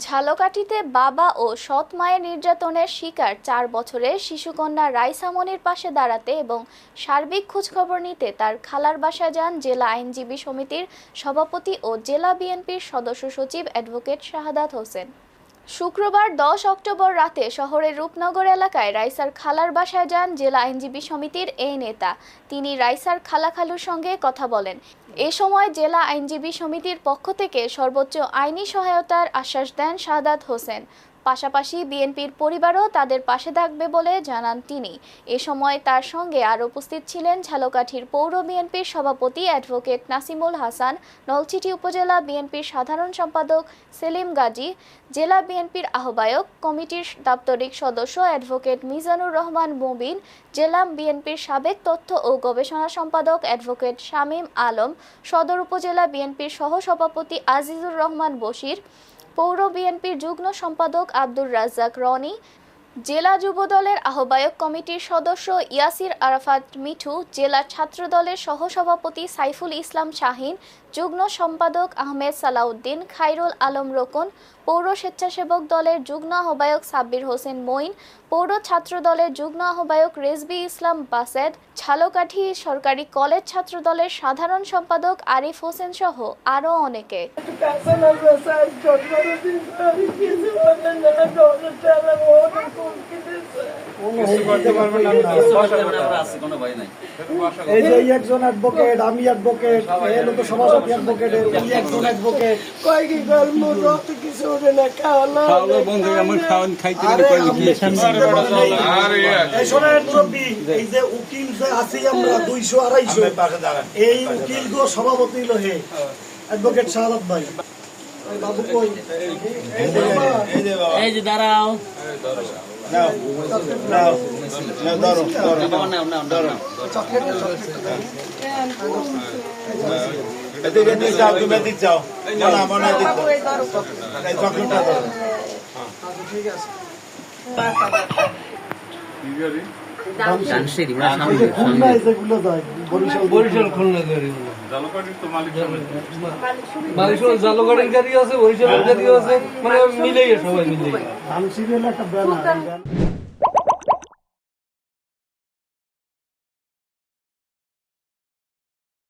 ঝালকাঠিতে বাবা ও সৎ মায়ের নির্যাতনের শিকার চার বছরের শিশুকন্যা রাইসামনির পাশে দাঁড়াতে এবং সার্বিক খোঁজখবর নিতে তার খালার বাসা যান জেলা আইনজীবী সমিতির সভাপতি ও জেলা বিএনপির সদস্য সচিব অ্যাডভোকেট শাহাদাত হোসেন। শুক্রবার দশ অক্টোবর রাতে শহরের রূপনগর এলাকায় রাইসার খালার বাসায় যান জেলা আইনজীবী সমিতির এই নেতা। তিনি রাইসার খালাখালুর সঙ্গে কথা বলেন। এ সময় জেলা আইনজীবী সমিতির পক্ষ থেকে সর্বোচ্চ আইনি সহায়তার আশ্বাস দেন শাহাদাত হোসেন। পাশাপাশি বিএনপির পরিবারও তাদের পাশে থাকবে বলে জানান তিনি। এ সময় তার সঙ্গে আর উপস্থিত ছিলেন ঝালকাঠির পৌর বিএনপির সভাপতি অ্যাডভোকেট নাসিমুল হাসান নলছিটি উপজেলা বিএনপির সাধারণ সম্পাদক সেলিম গাজী, জেলা বিএনপির আহ্বায়ক, কমিটির দাপ্তরিক সদস্য অ্যাডভোকেট মিজানুর রহমান মুবিন, জেলা বিএনপির সাবেক তথ্য ও গবেষণা সম্পাদক অ্যাডভোকেট শামীম আলম, সদর উপজেলা বিএনপির সহসভাপতি আজিজুর রহমান বশির পৌর বিএনপির যুগ্ম সম্পাদক আব্দুর রাজ্জাক রনি জেলা যুবদলের আহ্বায়ক কমিটির সদস্য ইয়াসির আরাফাত মিঠু, জেলা ছাত্রদলের সহসভাপতি সাইফুল ইসলাম শাহিন, যুগ্ম সম্পাদক আহমেদ সালাউদ্দিন খাইরুল আলম রোকন, পৌর স্বেচ্ছাসেবক দলের যুগ্ম আহ্বায়ক সাব্বির হোসেন মঈন, পৌর ছাত্রদলের যুগ্ম আহ্বায়ক রেজবি ইসলাম বাসেদ, ঝালকাঠি সরকারি কলেজ ছাত্রদলের সাধারণ সম্পাদক আরিফ হোসেন সহ আরও অনেকে। এই যে একজন অ্যাডভোকেট আমি অ্যাডভোকেট এই তো সভাপতি অ্যাডভোকেট উনি একজন অ্যাডভোকেট কয় কি গল্প রক্ত কিছু ওঠে না খাওয়া খাওয়া বন্ধ আমার খাওয়ান খাইতে গেলে কয় কি শুনতে পারেন নাই? এই শোনেন মুরব্বী, এই যে উকিল যে আছি আমরা দুইশো আড়াইশো এই উকিল গো সভাপতি হলো হে অ্যাডভোকেট শাহাদ ভাই বাবু কই এই যে বাবা, No. No, দাঁড়াও বাবা No, no, no, নাও এদিকে নিয়ে যাও তুমি এদিক যাও মনে মনে এদিক যাও এই চকলেটটা দাও জানসিরি ওই যে খুলনায় যেগুলো বরিশাল খুলনা গাড়ি বরিশাল জালগাড়ির গাড়ি আছে বরিশালের গাড়ি আছে। মানে মিলেই সবাই মিলেই। একটা